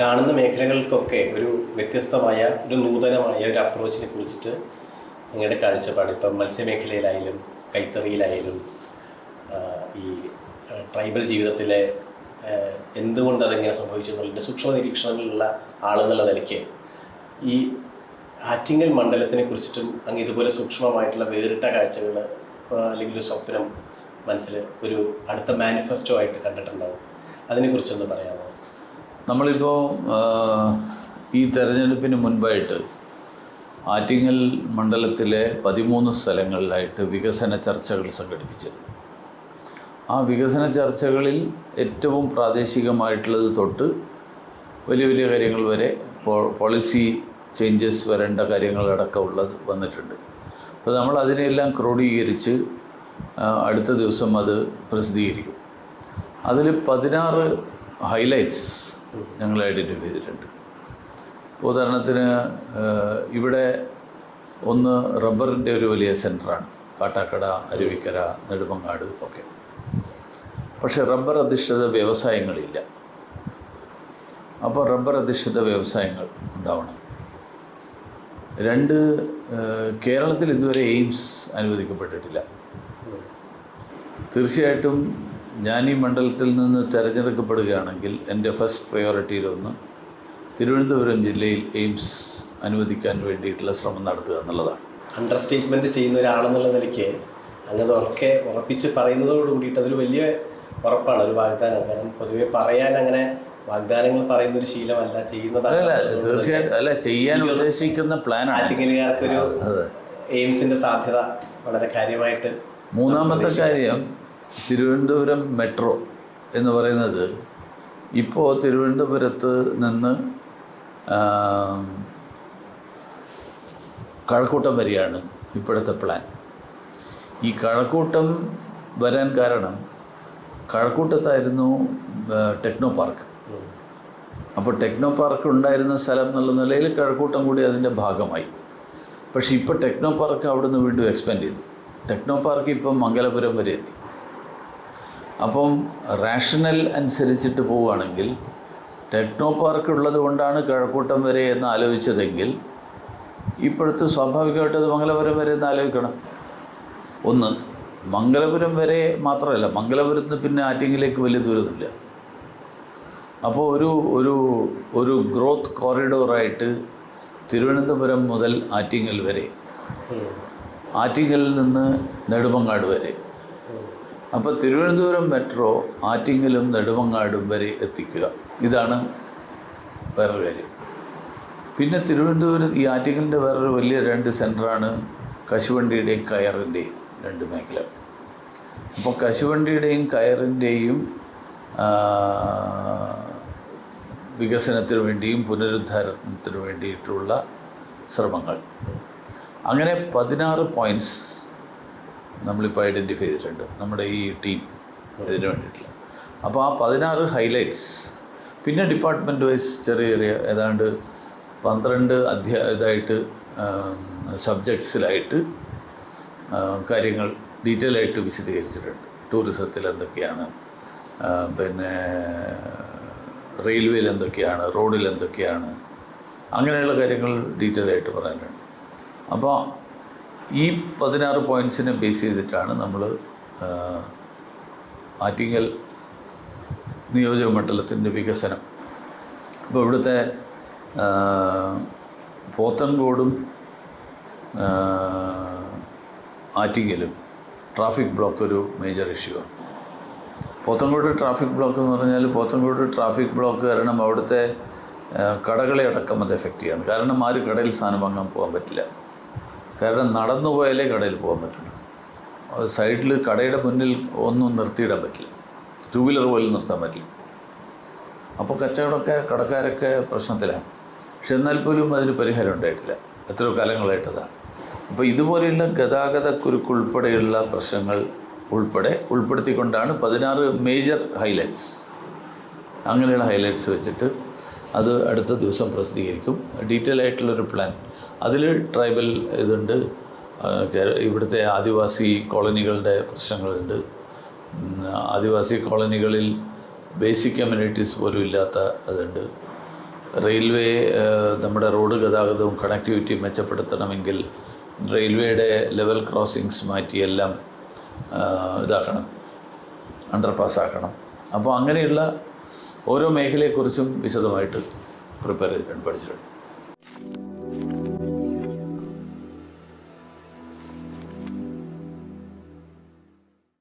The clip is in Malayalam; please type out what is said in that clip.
കാണുന്ന മേഖലകൾക്കൊക്കെ ഒരു വ്യത്യസ്തമായ ഒരു നൂതനമായ ഒരു അപ്രോച്ചിനെ കുറിച്ചിട്ട് നിങ്ങളുടെ കാഴ്ചപ്പാട്. ഇപ്പം മത്സ്യമേഖലയിലായാലും കൈത്തറിയിലായാലും ഈ ട്രൈബൽ ജീവിതത്തിലെ എന്തുകൊണ്ട് അതെങ്ങനെ സംഭവിച്ചു എന്നുള്ളതിന്റെ സൂക്ഷ്മ നിരീക്ഷണങ്ങളുള്ള ആളെന്നുള്ള നിലയ്ക്ക് ഈ ആറ്റിങ്ങൽ മണ്ഡലത്തിനെ കുറിച്ചിട്ടും അങ്ങ് ഇതുപോലെ സൂക്ഷ്മമായിട്ടുള്ള വേറിട്ട കാഴ്ചകൾ അല്ലെങ്കിൽ ഒരു സ്വപ്നം മനസ്സിൽ ഒരു അടുത്ത മാനിഫെസ്റ്റോ ആയിട്ട് കണ്ടിട്ടുണ്ടാവും. അതിനെക്കുറിച്ചൊന്ന് പറയാമോ? നമ്മളിപ്പോൾ ഈ തെരഞ്ഞെടുപ്പിന് മുൻപായിട്ട് ആറ്റിങ്ങൽ മണ്ഡലത്തിലെ പതിമൂന്ന് സ്ഥലങ്ങളിലായിട്ട് വികസന ചർച്ചകൾ സംഘടിപ്പിച്ചത്. ആ വികസന ചർച്ചകളിൽ ഏറ്റവും പ്രാദേശികമായിട്ടുള്ളത് തൊട്ട് വലിയ വലിയ കാര്യങ്ങൾ വരെ പോളിസി ചേഞ്ചസ് വരേണ്ട കാര്യങ്ങളടക്കം ഉള്ളത് വന്നിട്ടുണ്ട്. അപ്പോൾ നമ്മൾ അതിനെല്ലാം ക്രോഡീകരിച്ച് അടുത്ത ദിവസം അത് പ്രസിദ്ധീകരിക്കും. അതിൽ പതിനാറ് ഹൈലൈറ്റ്സ് ഞങ്ങൾ ഐഡന്റിഫൈ ചെയ്തിട്ടുണ്ട്. ഇപ്പോൾ ഉദാഹരണത്തിന് ഇവിടെ ഒന്ന് റബ്ബറിന്റെ ഒരു വലിയ സെന്ററാണ്. കാട്ടാക്കട അരുവിക്കര നെടുമങ്ങാട് ഒക്കെ. പക്ഷേ റബ്ബർ അധിഷ്ഠിത വ്യവസായങ്ങളില്ല. അപ്പോൾ റബ്ബർ അധിഷ്ഠിത വ്യവസായങ്ങൾ ഉണ്ടാവണം. രണ്ട് കേരളത്തിൽ ഇതുവരെ എയിംസ് അനുവദിക്കപ്പെട്ടിട്ടില്ല. തീർച്ചയായിട്ടും ഞാൻ ഈ മണ്ഡലത്തിൽ നിന്ന് തിരഞ്ഞെടുക്കപ്പെടുകയാണെങ്കിൽ എന്റെ ഫസ്റ്റ് പ്രയോറിറ്റിയിലൊന്ന് തിരുവനന്തപുരം ജില്ലയിൽ എയിംസ് അനുവദിക്കാൻ വേണ്ടിയിട്ടുള്ള ശ്രമം നടത്തുക എന്നുള്ളതാണ്. അണ്ടർ സ്റ്റേറ്റ്മെന്റ് ചെയ്യുന്ന ഒരാളെന്നുള്ള നിലയ്ക്ക് അങ്ങനെ ഉറക്കെ ഉറപ്പിച്ച് പറയുന്നതോട് കൂടിയിട്ട് അതൊരു വലിയ ഉറപ്പാണ് ഒരു വാഗ്ദാനം. കാരണം പൊതുവെ പറയാൻ അങ്ങനെ വാഗ്ദാനങ്ങൾ പറയുന്ന ഒരു ശീലമല്ല ചെയ്യുന്നതാണ് തീർച്ചയായിട്ടും അല്ല ചെയ്യാൻ ഉദ്ദേശിക്കുന്ന പ്ലാൻ ആറ്റിങ്ങലുകാർക്കൊരു എയിംസിന്റെ എയിംസിന്റെ സാധ്യത വളരെ കാര്യമായിട്ട് മൂന്നാമത്തെ കാര്യം തിരുവനന്തപുരം മെട്രോ എന്ന് പറയുന്നത് ഇപ്പോൾ തിരുവനന്തപുരത്ത് നിന്ന് കഴക്കൂട്ടം വരെയാണ് ഇപ്പോഴത്തെ പ്ലാൻ ഈ കഴക്കൂട്ടം വരാൻ കാരണം കഴക്കൂട്ടത്തായിരുന്നു ടെക്നോ പാർക്ക്. അപ്പോൾ ടെക്നോ പാർക്ക് ഉണ്ടായിരുന്ന സ്ഥലം എന്നുള്ള നിലയിൽ കഴക്കൂട്ടം കൂടി അതിന്റെ ഭാഗമായി. പക്ഷേ ഇപ്പോൾ ടെക്നോ പാർക്ക് അവിടുന്ന് വീണ്ടും എക്സ്പാൻഡ് ചെയ്തു. ടെക്നോ പാർക്ക് ഇപ്പം മംഗലപുരം വരെ എത്തി. അപ്പം റാഷണൽ അനുസരിച്ചിട്ട് പോവുകയാണെങ്കിൽ ടെക്നോ പാർക്ക് ഉള്ളത് കൊണ്ടാണ് കിഴക്കൂട്ടം വരെ എന്ന് ആലോചിച്ചതെങ്കിൽ ഇപ്പോഴത്തെ സ്വാഭാവികമായിട്ട് അത് മംഗലപുരം വരെ എന്ന് ആലോചിക്കണം ഒന്ന് മംഗലപുരം വരെ മാത്രമല്ല മംഗലപുരത്ത് പിന്നെ ആറ്റിങ്ങിലേക്ക് വലിയ ദൂരമില്ല അപ്പോൾ ഒരു ഒരു ഒരു ഗ്രോത്ത് കോറിഡോറായിട്ട് തിരുവനന്തപുരം മുതൽ ആറ്റിങ്ങൽ വരെ. ആറ്റിങ്ങലിൽ നിന്ന് നെടുമങ്ങാട് വരെ. അപ്പോൾ തിരുവനന്തപുരം മെട്രോ ആറ്റിങ്ങലും നെടുമങ്ങാടും വരെ എത്തിക്കുക. ഇതാണ് വേറൊരു കാര്യം. പിന്നെ തിരുവനന്തപുരം ഈ ആറ്റിങ്ങലിന്റെ വേറൊരു വലിയ രണ്ട് സെന്ററാണ് കശുവണ്ടിയുടെയും കയറിന്റെയും രണ്ട് മേഖല. അപ്പോൾ കശുവണ്ടിയുടെയും കയറിന്റെയും വികസനത്തിന് വേണ്ടിയും പുനരുദ്ധാരണത്തിന് വേണ്ടിയിട്ടുള്ള ശ്രമങ്ങൾ. അങ്ങനെ പതിനാറ് പോയിന്റ്സ് നമ്മളിപ്പോൾ ഐഡന്റിഫൈ ചെയ്തിട്ടുണ്ട്. നമ്മുടെ ഈ ടീം ഇതിന് വേണ്ടിയിട്ടുള്ള. അപ്പോൾ ആ പതിനാറ് ഹൈലൈറ്റ്സ് പിന്നെ ഡിപ്പാർട്ട്മെന്റ് വൈസ് ചെറിയ ചെറിയ ഏതാണ്ട് പന്ത്രണ്ട് അധ്യായ ഇതായിട്ട് സബ്ജക്ട്സിലായിട്ട് കാര്യങ്ങൾ ഡീറ്റെയിൽ ആയിട്ട് വിശദീകരിച്ചിട്ടുണ്ട്. ടൂറിസത്തിൽ എന്തൊക്കെയാണ് പിന്നെ റെയിൽവേയിൽ എന്തൊക്കെയാണ് റോഡിൽ എന്തൊക്കെയാണ് അങ്ങനെയുള്ള കാര്യങ്ങൾ ഡീറ്റെയിൽ ആയിട്ട് പറയാനുണ്ട്. അപ്പോൾ ഈ പതിനാറ് പോയിൻസിനെ ബേസ് ചെയ്തിട്ടാണ് നമ്മൾ ആറ്റിങ്ങൽ നിയോജക മണ്ഡലത്തിന്റെ വികസനം. ഇപ്പോൾ ഇവിടുത്തെ പോത്തൻകോടും ആറ്റിങ്ങലും ട്രാഫിക് ബ്ലോക്ക് ഒരു മേജർ ഇഷ്യൂ ആണ്. പോത്തൻകോട് ട്രാഫിക് ബ്ലോക്ക് എന്ന് പറഞ്ഞാൽ പോത്തൻകോട് ട്രാഫിക് ബ്ലോക്ക് കാരണം അവിടുത്തെ കടകളെ അടക്കം അത് എഫക്റ്റ് ചെയ്യാണ്. കാരണം ആരും കടയിൽ സാധനം വാങ്ങാൻ പോകാൻ പറ്റില്ല. കാരണം നടന്നു പോയാലേ കടയിൽ പോകാൻ പറ്റുള്ളൂ സൈഡിൽ കടയുടെ മുന്നിൽ ഒന്നും നിർത്തിയിടാൻ പറ്റില്ല. ടൂ വീലർ പോലും നിർത്താൻ പറ്റില്ല. അപ്പോൾ കച്ചവടമൊക്കെ കടക്കാരൊക്കെ പ്രശ്നത്തിലാണ്. പക്ഷെ എന്നാൽ പോലും അതിന് പരിഹാരം ഉണ്ടായിട്ടില്ല. എത്രയോ കാലങ്ങളായിട്ടതാണ്. അപ്പോൾ ഇതുപോലെയുള്ള ഗതാഗത കുരുക്കുൾപ്പെടെയുള്ള പ്രശ്നങ്ങൾ ഉൾപ്പെടെ ഉൾപ്പെടുത്തിക്കൊണ്ടാണ് പതിനാറ് മേജർ ഹൈലൈറ്റ്സ് അങ്ങനെയുള്ള ഹൈലൈറ്റ്സ് വെച്ചിട്ട് അത് അടുത്ത ദിവസം പ്രസിദ്ധീകരിക്കും. ഡീറ്റെയിൽ ആയിട്ടുള്ളൊരു പ്ലാൻ അതിൽ ട്രൈബൽ ഇതുണ്ട്. ഇവിടുത്തെ ആദിവാസി കോളനികളുടെ പ്രശ്നങ്ങളുണ്ട്. ആദിവാസി കോളനികളിൽ ബേസിക് കമ്മ്യൂണിറ്റീസ് പോലും ഇല്ലാത്ത അതുണ്ട്. റെയിൽവേ നമ്മുടെ റോഡ് ഗതാഗതവും കണക്ടിവിറ്റിയും മെച്ചപ്പെടുത്തണമെങ്കിൽ റെയിൽവേയുടെ ലെവൽ ക്രോസിങ്സ് മാറ്റിയെല്ലാം ഇതാക്കണം. അണ്ടർപാസ് ആക്കണം. അപ്പോൾ അങ്ങനെയുള്ള ഓരോ മേഖലയെക്കുറിച്ചും വിശദമായിട്ട് പ്രിപ്പയർ ചെയ്തിട്ടുണ്ട് പഠിച്ചിട്ടുണ്ട്.